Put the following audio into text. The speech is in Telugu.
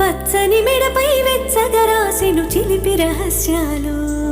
పచ్చని మెడపై వెచ్చగా రాసెను చిలిపి రహస్యాలు.